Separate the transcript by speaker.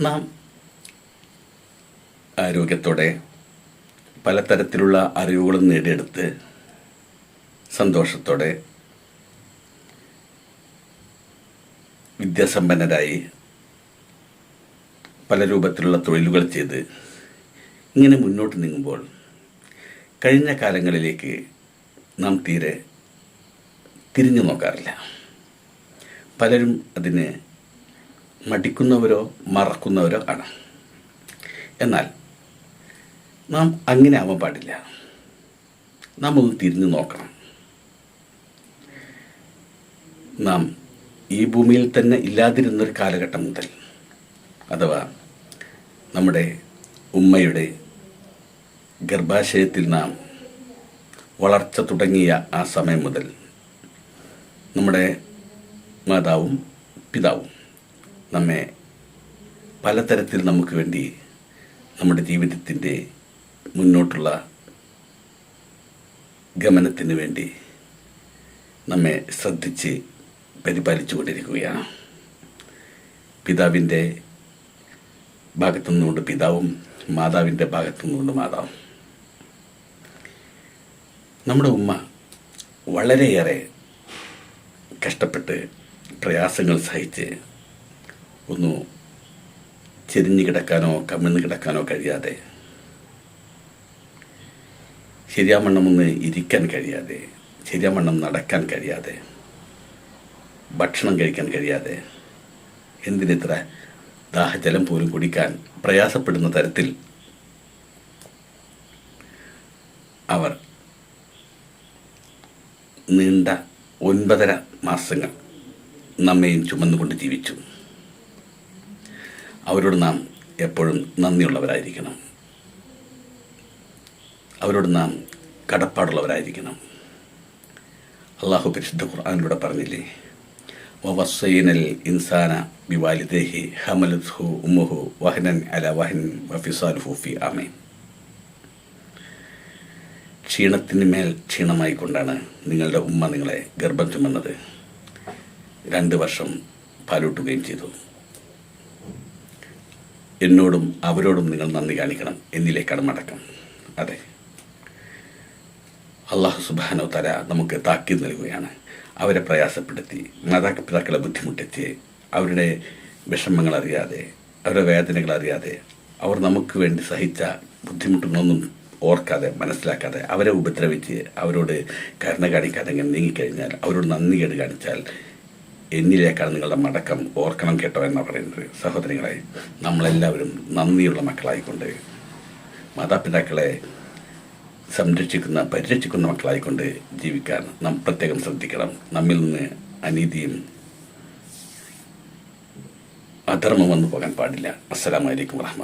Speaker 1: നാം ആരോഗ്യത്തോടെ പലതരത്തിലുള്ള അറിവുകളും നേടിയെടുത്ത് സന്തോഷത്തോടെ വിദ്യാസമ്പന്നരായി പല രൂപത്തിലുള്ള തൊഴിലുകൾ ചെയ്ത് ഇങ്ങനെ മുന്നോട്ട് നീങ്ങുമ്പോൾ കഴിഞ്ഞ കാലങ്ങളിലേക്ക് നാം തീരെ തിരിഞ്ഞു നോക്കാറില്ല. പലരും അതിന് മടിക്കുന്നവരോ മറക്കുന്നവരോ ആണ് എന്നാൽ നാം അങ്ങനെ ആവാൻ പാടില്ല. നാം ഒന്ന് തിരിഞ്ഞു നോക്കണം. നാം ഈ ഭൂമിയിൽ തന്നെ ഇല്ലാതിരുന്നൊരു കാലഘട്ടം മുതൽ അഥവാ നമ്മുടെ ഉമ്മയുടെ ഗർഭാശയത്തിൽ നാം വളർച്ച തുടങ്ങിയ ആ സമയം മുതൽ നമ്മുടെ മാതാവും പിതാവും നമ്മെ പലതരത്തിൽ നമുക്ക് വേണ്ടി നമ്മുടെ ജീവിതത്തിന്റെ മുന്നോട്ടുള്ള ഗമനത്തിന് വേണ്ടി നമ്മെ ശ്രദ്ധിച്ച് പരിപാലിച്ചു കൊണ്ടിരിക്കുകയാണ് പിതാവിന്റെ ഭാഗത്തു നിന്നുകൊണ്ട് പിതാവും മാതാവിന്റെ ഭാഗത്തു നിന്നുകൊണ്ട് മാതാവും. നമ്മുടെ ഉമ്മ വളരെയേറെ കഷ്ടപ്പെട്ട് പ്രയാസങ്ങൾ സഹിച്ച് ഒന്ന് ചെരിഞ്ഞു കിടക്കാനോ കമിഴ്ന്ന് കിടക്കാനോ കഴിയാതെ. ശരിയാമണ്ണം ഒന്ന് ഇരിക്കാൻ കഴിയാതെ ശരിയാമണ്ണം നടക്കാൻ കഴിയാതെ ഭക്ഷണം കഴിക്കാൻ കഴിയാതെ എന്തിനിത്ര ദാഹജലം പോലും കുടിക്കാൻ പ്രയാസപ്പെടുന്ന തരത്തിൽ അവർ നീണ്ട ഒൻപതര മാസങ്ങൾ നമ്മയും ചുമന്നുകൊണ്ട് ജീവിച്ചു. അവരോട് നാം എപ്പോഴും നന്ദിയുള്ളവരായിരിക്കണം. അവരോട് നാം കടപ്പാടുള്ളവരായിരിക്കണം. അള്ളാഹു പരിശുദ്ധ ഖുർആാനിലൂടെ പറഞ്ഞില്ലേ വസ്സൈനൽ ഇൻസാന ബിവാലിദേഹി ഹമലത്ഹു ഉമ്മുഹു വഹനൻ അല വഹൻ വഫിസാലുഹു ഫി ആമേൻ ക്ഷീണത്തിന് മേൽ ക്ഷീണമായി കൊണ്ടാണ് നിങ്ങളുടെ ഉമ്മ നിങ്ങളെ ഗർഭം ചുമന്നത്. രണ്ട് വർഷം പാലൂട്ടുകയും ചെയ്തു. എന്നോടും അവരോടും നിങ്ങൾ നന്ദി കാണിക്കണം. എന്നിലേക്ക് കടമടക്കം അതെ. അള്ളാഹു സുബാനോ തല നമുക്ക് താക്കി നൽകുകയാണ്. അവരെ പ്രയാസപ്പെടുത്തി മാതാപിതാക്കളെ ബുദ്ധിമുട്ടിച്ച് അവരുടെ വിഷമങ്ങൾ അറിയാതെ അവരുടെ വേദനകൾ അറിയാതെ അവർ നമുക്ക് വേണ്ടി സഹിച്ച ബുദ്ധിമുട്ടുകളൊന്നും ഓർക്കാതെ മനസ്സിലാക്കാതെ അവരെ ഉപദ്രവിച്ച് അവരോട് കരുണ കാണിക്കാതെ നീങ്ങിക്കഴിഞ്ഞാൽ അവരോട് നന്ദി കേട് കാണിച്ചാൽ എന്നിലേക്കാണ് നിങ്ങളുടെ മടക്കം. ഓർക്കണം കേട്ടോ എന്നാണ് പറയുന്നത്. സഹോദരങ്ങളെ നമ്മളെല്ലാവരും നന്ദിയുള്ള മക്കളായിക്കൊണ്ട് മാതാപിതാക്കളെ സംരക്ഷിക്കുന്ന പരിരക്ഷിക്കുന്ന മക്കളായിക്കൊണ്ട് ജീവിക്കാൻ നാം പ്രത്യേകം ശ്രദ്ധിക്കണം. നമ്മിൽ നിന്ന് അനീതിയും അധർമ്മം വന്നു പോകാൻ പാടില്ല. അസ്സലാമലൈക്കും വാഹമത്ത്